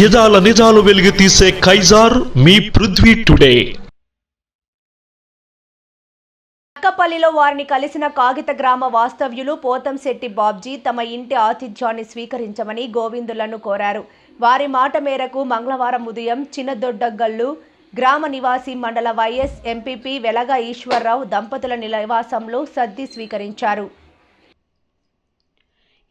యదాల నిజాలు వెలుగు తీసే కైజార్ మీ పృథ్వీ టుడే. అక్కపల్లిలో వారిని కలిసిన కాగిత గ్రామ వాస్తవ్యులు పోతంశెట్టి బాబ్జీ తమ ఇంటి ఆతిథ్యాన్ని స్వీకరించమని గోవిందులను కోరారు. వారి మాట మేరకు మంగళవారం ఉదయం చిన్నదొడ్డగల్లు గ్రామ నివాసి మండల వైఎస్ ఎంపీపీ వెలగ ఈశ్వరరావు దంపతుల నివాసంలో సద్ది స్వీకరించారు.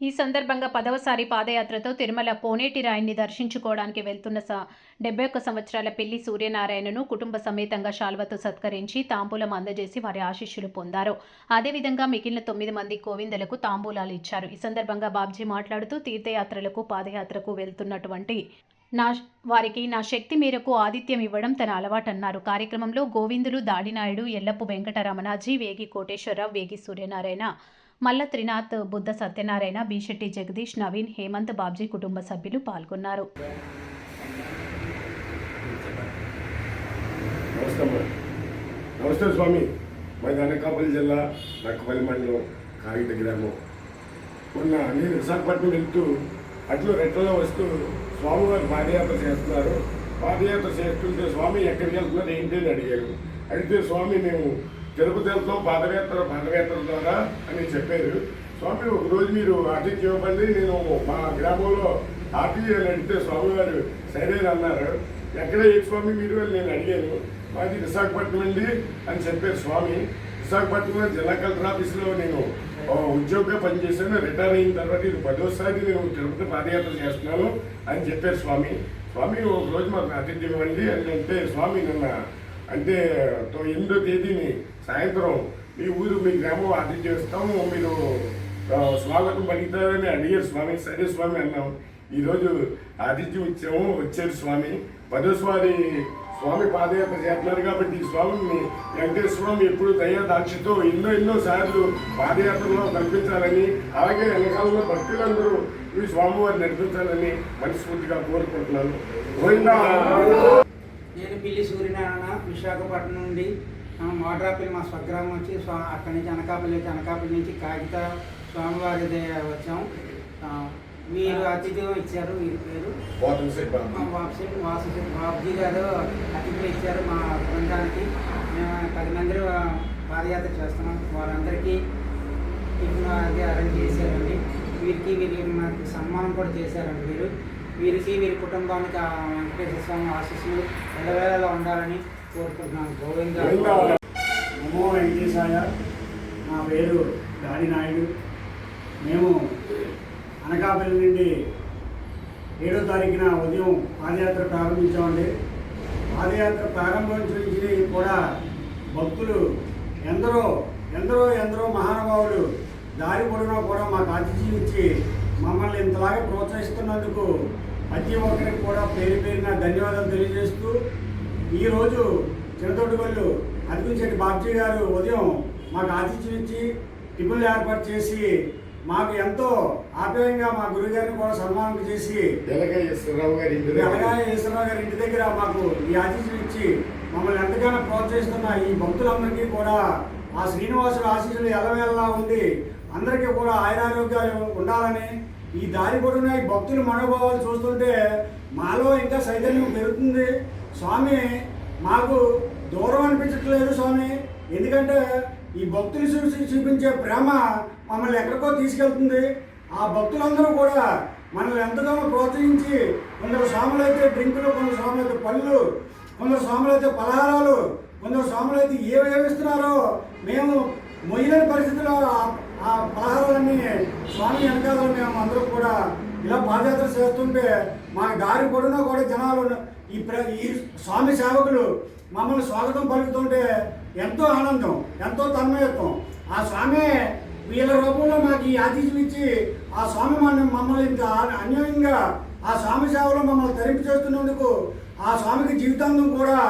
ఈ సందర్భంగా పదవసారి పాదయాత్రతో తిరుమల కోనేటి దర్శించుకోవడానికి వెళ్తున్న స డెబ్బై ఒక్క సంవత్సరాల పెళ్ళి సూర్యనారాయణను కుటుంబ సమేతంగా శాల్వతో సత్కరించి తాంబూలం అందజేసి వారి ఆశీస్సులు పొందారు. అదేవిధంగా మిగిలిన తొమ్మిది మంది గోవిందలకు తాంబూలాలు ఇచ్చారు. ఈ సందర్భంగా బాబ్జీ మాట్లాడుతూ తీర్థయాత్రలకు పాదయాత్రకు వెళ్తున్నటువంటి నా వారికి నా శక్తి మేరకు ఆతిథ్యం ఇవ్వడం తన అలవాటన్నారు. కార్యక్రమంలో గోవిందులు దాడినాయుడు ఎల్లప్పు వెంకటరమణాజీ వేగి కోటేశ్వరరావు వేగి సూర్యనారాయణ మల్ల త్రినాథ్ బుద్ధ సత్యనారాయణ బీశెట్టి జగదీష్ నవీన్ హేమంత్ బాబ్జీ కుటుంబ సభ్యులు పాల్గొన్నారు. నమస్తే స్వామి. మాది అనకాపల్లి జిల్లా నక్కపల్లి మండలం కాగిత గ్రామం. మొన్న నేను విశాఖపట్నం వెళ్తూ అట్లు రెట్టలో వస్తూ స్వామివారు పాదయాత్ర చేస్తున్నారు. పాదయాత్ర చేస్తుంటే స్వామి ఎక్కడికి వెళ్తున్నారు ఏంటి అని అడిగారు. అడిగితే స్వామి మేము తిరుపతి వెళ్తాం పాదయాత్ర పాదయాత్ర ద్వారా అని చెప్పారు. స్వామి ఒకరోజు మీరు ఆతిథ్యం ఇవ్వండి నేను మా గ్రామంలో ఆతిథ్యం అడిగితే స్వామివారు సరే అన్నారు. ఎక్కడ ఏ స్వామి మీరు అని నేను అడిగాను. మాది విశాఖపట్నం అండి అని చెప్పారు స్వామి. విశాఖపట్నంలో జిల్లా కలెక్టర్ ఆఫీస్లో నేను ఉద్యోగంగా పనిచేశాను. రిటైర్ అయిన తర్వాత ఇది పదోసారి నేను తిరుపతి పాదయాత్ర చేస్తున్నాను అని చెప్పారు స్వామి. స్వామి ఒక రోజు మాకు ఆతిథ్యం ఇవ్వండి అని అంటే స్వామి నిన్న అంటే ఎనిమిదో తేదీని సాయంత్రం మీ ఊరు మీ గ్రామం ఆతిథ్యం చేస్తాము. మీరు స్వాగతం పలికితారని అడిగారు స్వామి. సరే స్వామి అన్నాం. ఈరోజు ఆతిథ్యం ఇచ్చాము వచ్చారు స్వామి. పదోస్వారి స్వామి పాదయాత్ర చేస్తున్నారు కాబట్టి ఈ స్వామిని వెంకటేశ్వర స్వామి ఎప్పుడు దయా దాక్షితో ఎన్నో ఎన్నో సార్లు పాదయాత్రలో నడిపించాలని అలాగే వెనకాలలో భక్తులందరూ ఈ స్వామివారిని నడిపించాలని మనస్ఫూర్తిగా కోరుకుంటున్నాను. గోవిందా. నేను పిల్లి సూర్యనారాయణ విశాఖపట్నం నుండి మోడ్రాపల్లి మా స్వగ్రామం వచ్చి స్వా అక్కడి నుంచి అనకాపల్లి వచ్చి అనకాపల్లి నుంచి కాగిత స్వామివారి వచ్చాం. ఆ, వీరు అతిథ్యం ఇచ్చారు వీరి పేరు? పోతం సెట్ బాబు. మా వాసు వాసు బాబుజీ గారు అతిథ్యం ఇచ్చారు మా బృందానికి. మేము పది మంది పాదయాత్ర చేస్తున్నాం. వారందరికీ టిఫిన్ అది అరేంజ్ చేశారండి. వీరికి వీరి మనకి సన్మానం కూడా చేశారండి వీరు. వీరికి వీరి కుటుంబానికి ఆ వెంకటేశ్వర స్వామి ఆశీస్సులు ఎల్లవేళలా ఉండాలని కోరుకుంటున్నాను. గోవింద నమో వెంకటేశాయ. నా పేరు దాడి నాయుడు. మేము అనకాపల్లి నుండి ఏడో తారీఖున ఉదయం పాదయాత్ర ప్రారంభించామండి. పాదయాత్ర ప్రారంభించి కూడా భక్తులు ఎందరో ఎందరో ఎందరో మహానుభావులు దారి పొడినా కూడా మాకు అతిథి ఇచ్చి మమ్మల్ని ఇంతలాగా ప్రోత్సహిస్తున్నందుకు ప్రతి ఒక్కరికి కూడా పేరు పేరున ధన్యవాదాలు తెలియజేస్తూ ఈరోజు చిన్నతోటిగొల్లు అదిగుంచెట్టి బాబ్జీ గారు ఉదయం మాకు ఆతిథ్యం ఇచ్చి టిఫిన్లు ఏర్పాటు చేసి మాకు ఎంతో ఆప్యాయంగా మా గురుగారిని కూడా సన్మానం చేసి ఈశ్వరరావు గారి ఇంటి దగ్గర. మాకు ఈ ఆశీస్సులు ఇచ్చి మమ్మల్ని ఎంతగానో ప్రోత్సహిస్తున్న ఈ భక్తులందరికీ కూడా ఆ శ్రీనివాసుడు ఆశీస్సులు ఎలవేళలా ఉండి అందరికీ కూడా ఆయురారోగ్యాలు ఉండాలని ఈ దారి పొడిన ఈ భక్తుల మనోభావాలు చూస్తుంటే మాలో ఇంకా చైతన్యం పెరుగుతుంది. స్వామి మాకు దూరం అనిపించట్లేదు స్వామి. ఎందుకంటే ఈ భక్తులు చూసి చూపించే ప్రేమ మమ్మల్ని ఎక్కడికో తీసుకెళ్తుంది. ఆ భక్తులందరూ కూడా మనల్ని ఎంతగానో ప్రోత్సహించి కొందరు స్వాములు అయితే డ్రింకులు కొందరు స్వాములు అయితే పళ్ళు కొందరు స్వాములు అయితే పలహారాలు కొందరు స్వాములు అయితే ఏవేమిస్తున్నారో మేము మొయ్యలేని పరిస్థితిలో ఆ- పలహారాలన్నీ స్వామి వెనకాల మేము అందరూ కూడా ఇలా పాదయాత్ర చేస్తుంటే మా దారి పొడినా కూడా జనాలు ఈ ప్ర ఈ స్వామి సేవకులు మమ్మల్ని స్వాగతం పలుకుతుంటే ఎంతో ఆనందం ఎంతో తన్మయత్వం. ఆ స్వామి వీళ్ళ రూపంలో మాకు ఈ ఆతిథ్యం ఇచ్చి ఆ స్వామి మమ్మల్ని ఇంత ఆ- అన్యాయంగా ఆ స్వామి సేవలో మమ్మల్ని తరింపు చేస్తున్నందుకు ఆ స్వామికి జీవితాంతం కూడా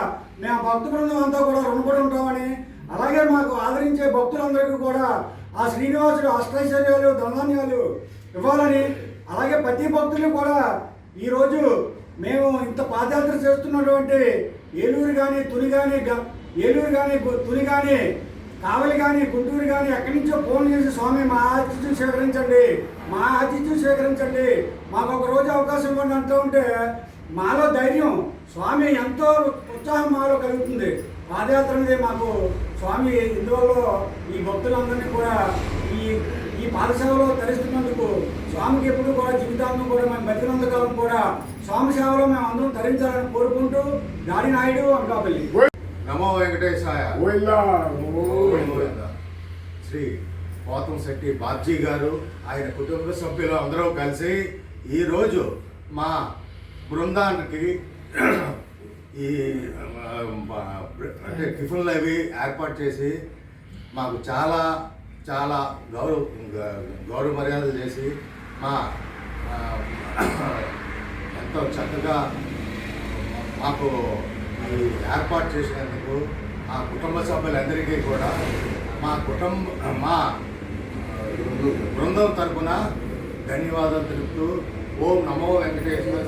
మేము భక్త బృందం అంతా కూడా రుణపడి ఉంటామని అలాగే మాకు ఆదరించే భక్తులందరికీ కూడా ఆ శ్రీనివాసుడు అష్టైశ్వర్యాలు ధనాన్యాలు ఇవ్వాలని అలాగే ప్రతి భక్తులు కూడా ఈరోజు మేము ఇంత పాదయాత్ర చేస్తున్నటువంటి ఏలూరు కానీ తుని కానీ గ- ఏలూరు కానీ తుని కానీ కావలి కానీ గుంటూరు కానీ ఎక్కడి నుంచో ఫోన్ చేసి స్వామి మా ఆతిథ్యం స్వీకరించండి మా ఆతిథ్యం స్వీకరించండి మాకు ఒక రోజు అవకాశం ఇవ్వండి అంటూ ఉంటే మాలో ధైర్యం స్వామి ఎంతో ఉత్సాహం మాలో కలుగుతుంది. పాదయాత్ర అనేది మాకు స్వామి ఇందువల్ల ఈ భక్తులందరినీ కూడా ఈ ఈ పాదసేవలో తరిస్తున్నందుకు స్వామికి ఎప్పుడు కూడా జీవితాంతం కూడా మేము బతికినంతకాలం కూడా స్వామి సేవలో మేము అందరం తరించాలని కోరుకుంటూ గాడి నాయుడు అనకాపల్లి నమో వెంకటేశాయ. శ్రీ పోతం శెట్టి బాబ్జీ గారు ఆయన కుటుంబ సభ్యులు అందరూ కలిసి ఈరోజు మా బృందానికి ఈ అంటే టిఫిన్లు అవి ఏర్పాటు చేసి మాకు చాలా చాలా గౌరవ గౌరవ మర్యాదలు చేసి మా ఎంతో చక్కగా మాకు ఈ ఏర్పాటు చేసినందుకు ఆ కుటుంబ సభ్యులందరికీ కూడా మా కుటుంబ మా బృందం తరపున ధన్యవాదాలు తెలుపుతూ ఓం నమో వెంకటేశ్వర